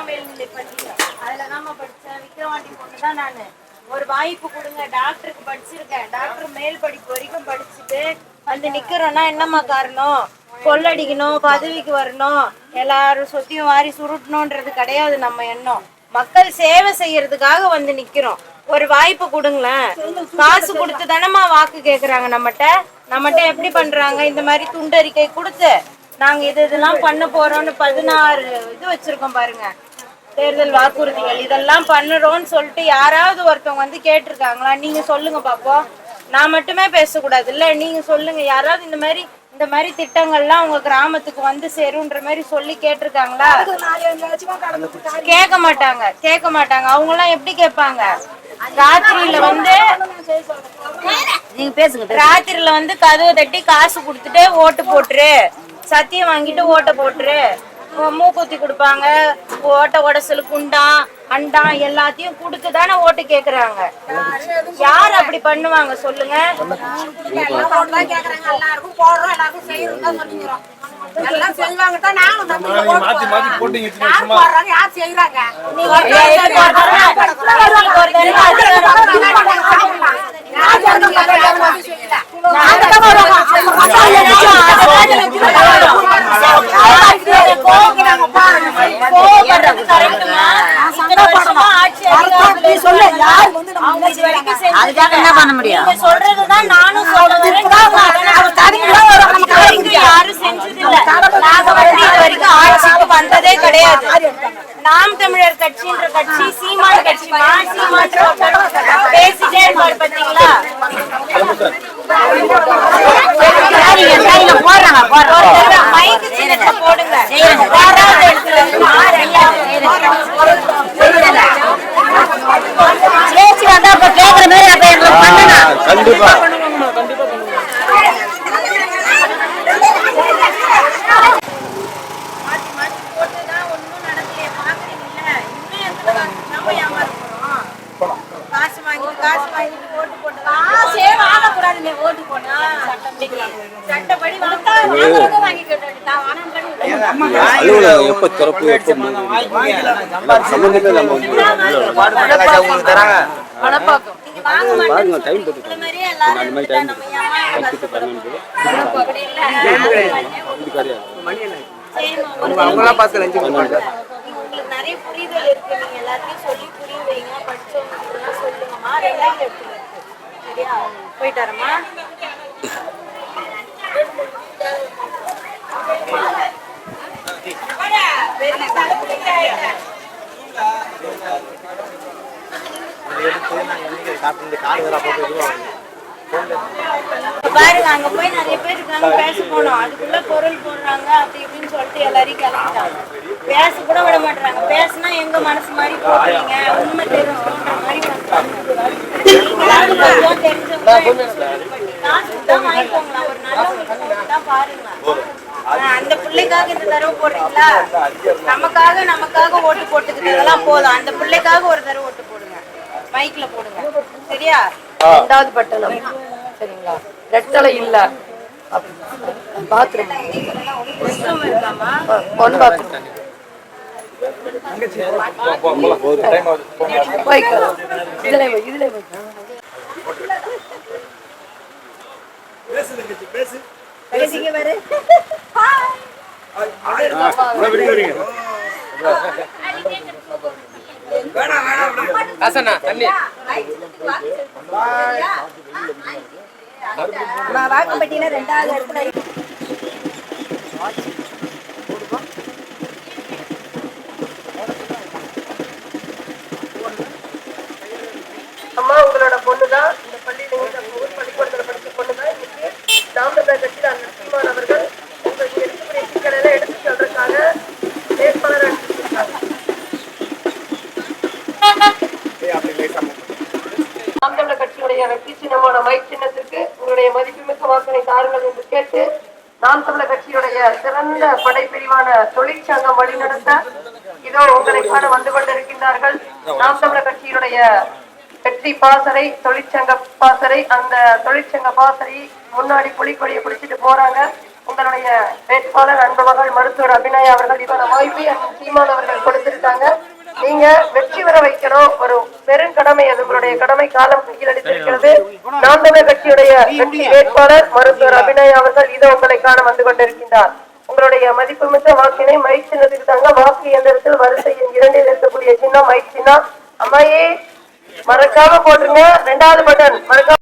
பள்ளி பொண்ணு தான் நானு. ஒரு வாய்ப்பு கொடுங்க. டாக்டருக்கு படிச்சிருக்கேன். டாக்டர் மேல் படிப்பு வரைக்கும் படிச்சுட்டு வந்து நிக்கிறோம்னா என்னம்மா காரணம்? கொள்ளடிக்கணும் பதவிக்கு வரணும். எல்லாரும் சொத்தியும் வாரி சுருட்டணுன்றது கிடையாது நம்ம எண்ணம். மக்கள் சேவை செய்யறதுக்காக வந்து நிக்கிறோம். ஒரு வாய்ப்பு கொடுங்களேன். காசு கொடுத்து தானம்மா வாக்கு கேக்குறாங்க நம்மகிட்ட நம்மகிட்ட எப்படி பண்றாங்க? இந்த மாதிரி துண்டறிக்கை கொடுத்து நாங்க இது இதெல்லாம் பண்ண போறோம்னு பதினாறு இது வச்சிருக்கோம் பாருங்க. தேர்தல் வாக்குறுதிகள். இதெல்லாம் பண்ணுறோம்னு சொல்லிட்டு யாராவது ஒருத்தவங்க வந்து கேட்டிருக்காங்களா? நீங்க சொல்லுங்க பாப்போம். நான் மட்டுமே பேசக்கூடாது இல்ல? நீங்க சொல்லுங்க. யாராவது இந்த மாதிரி இந்த மாதிரி திட்டங்கள்லாம் உங்க கிராமத்துக்கு வந்து சேருன்ற மாதிரி சொல்லி கேட்டிருக்காங்களா? கேட்க மாட்டாங்க. கேட்க மாட்டாங்க. அவங்க எல்லாம் எப்படி கேட்பாங்க? ராத்திரியில வந்து நீங்க பேசுங்க ராத்திரில வந்து கதவை தட்டி காசு கொடுத்துட்டு ஓட்டு போட்டுரு. சத்தியம் வாங்கிட்டு ஓட்டை போட்டுரு. மூக்குத்தி கொடுப்பாங்க. ஓட்ட உடசல் குண்டான் அண்டான் எல்லாத்தையும் கொடுத்து தானே ஓட்டு கேக்குறாங்க. யார் அப்படி பண்ணுவாங்க சொல்லுங்க. எல்லாம் செய்வாங்க தான் நானும் நம்பிக்கை நீங்க ஓட்டு மாத்தி மாத்தி போடுறேன். போட்டீங்க யார் போடுறாங்க யார் செய்யறாங்க நீங்க ஒரு தடவை ஒரு தடவை அதிகாரம் யார் செய்யறாங்க யாரும் செய்யல கோவப்படுறது கரெக்டுமா இத்தனை வருஷமா ஆட்சி அதிகாரத்துல சொல்லு யார் இருக்கவங்க வந்து அவங்க இது வரைக்கும் செஞ்சது அதுக்காக என்ன பண்ண முடியும்? நீங்க சொல்றதுதான் நானும் சொல்றேன். யாரும் செஞ்சது இல்ல நாங்க வந்து இது வரைக்கும் ஆட்சிக்கு வந்ததே கிடையாது. நாம் தமிழர் கட்சின்ற கட்சி சீமான் கட்சிமா சீமான் பேசிட்டே இருப்பாரு பாத்தீங்களா? போடுறாங்க மைக்கு சின்னத்தை போடுங்க. காசு வாங்கி காசு வாங்கி ஓட்டு போட்டதா காசே வாங்கக்கூடாது நீ ஓட்டு போட்டா சட்டப்படி சட்டப்படி வாங்க வாங்கிக்கிட்டு நான் அலுவலகம் எப்ப திறப்பு எப்ப? சம்பந்தமே பாருங்க டைம் அந்த மாதிரி டைம் நம்ம பன்னெண்டு நிறைய புரிதல் இருக்கு நீங்க எல்லாத்தையும் சொல்லி புரிய வைங்க படிச்சவங்க போயிட்டாரம்மா பாருங்க அங்க போய் நிறைய பேர் இருக்காங்க பேச போனோம். அதுக்குள்ள பொருள் போடுறாங்க அப்படி இப்படின்னு சொல்லிட்டு எல்லாரையும் கிளம்பிட்டாங்க. பேச கூட விட மாட்டாங்க பேசினா எங்க மனசு மாதிரி போடுறீங்க? உண்மை தெரியும் மாதிரி அந்த பிள்ளைக்காக இந்த தடவை போடுறீங்களா நமக்காக நமக்காக ஓட்டு போட்டுக்கிட்டதெல்லாம் போதும் அந்த பிள்ளைக்காக ஒரு தடவை ஓட்டு போடுங்க மைக்ல போடுங்க சரியா ரெண்டாவது பட்டணம் சரிங்களா ரெட்டலை இல்ல ஒன் பாத்ரூம். ஹசனா தண்ணி ரெண்டாவது இடத்துல அம்மா உங்களோட பொண்ணு தான் இந்த பள்ளியில இந்த ஊர் பள்ளிக்கூடத்துல படிச்ச பொண்ணு தான் இன்னைக்கு தாமிரபரணி கட்சியில் அந்த சீமான் அவர்கள் உங்களுக்கு இருக்கக்கூடிய சிக்கல் எல்லாம் எடுத்து சொல்றதுக்காக வேட்பாளர் அனுப்பிச்சிருக்காங்க நாம் தமிழர் கட்சியுடைய வெற்றி சின்னமான மைக் சின்னத்திற்கு உங்களுடைய மதிப்புமிக்க வாக்கினை தாருங்கள் என்று கேட்டு நாம் தமிழர் கட்சியுடைய சிறந்த படைப்பிரிவான தொழிற்சங்கம் வழிநடத்த இதோ உங்களை காண வந்து கொண்டிருக்கின்றார்கள். நாம் தமிழர் கட்சியினுடைய வெற்றி பாசறை தொழிற்சங்க பாசறை அந்த தொழிற்சங்க பாசறை முன்னாடி புலிக்கொடியை பிடிச்சிட்டு போறாங்க. உங்களுடைய வேட்பாளர் அன்பு மகள் மருத்துவர் அபிநயா அவர்கள் இவர வாய்ப்பை சீமான் அவர்கள் கொடுத்திருக்காங்க. நீங்க வெற்றி பெற வைக்கணும். ஒரு பெருங்கடமை அது. உங்களுடைய கடமை காலம் கையில் எடுத்திருக்கிறது நாம் தமிழர் கட்சியுடைய வெற்றி வேட்பாளர். மருத்துவர் அபிநயா அவர்கள் இதை உங்களை காண வந்து கொண்டிருக்கின்றார். உங்களுடைய மதிப்புமிக்க வாக்கினை மை சின்னத்துக்கு தாங்க வாக்கு இயந்திரத்தில் வரிசை இரண்டில் இருக்கக்கூடிய சின்னம் மை சின்னம். அம்மாயே மறக்காம போட்டுருங்க. ரெண்டாவது பட்டன் மறக்காம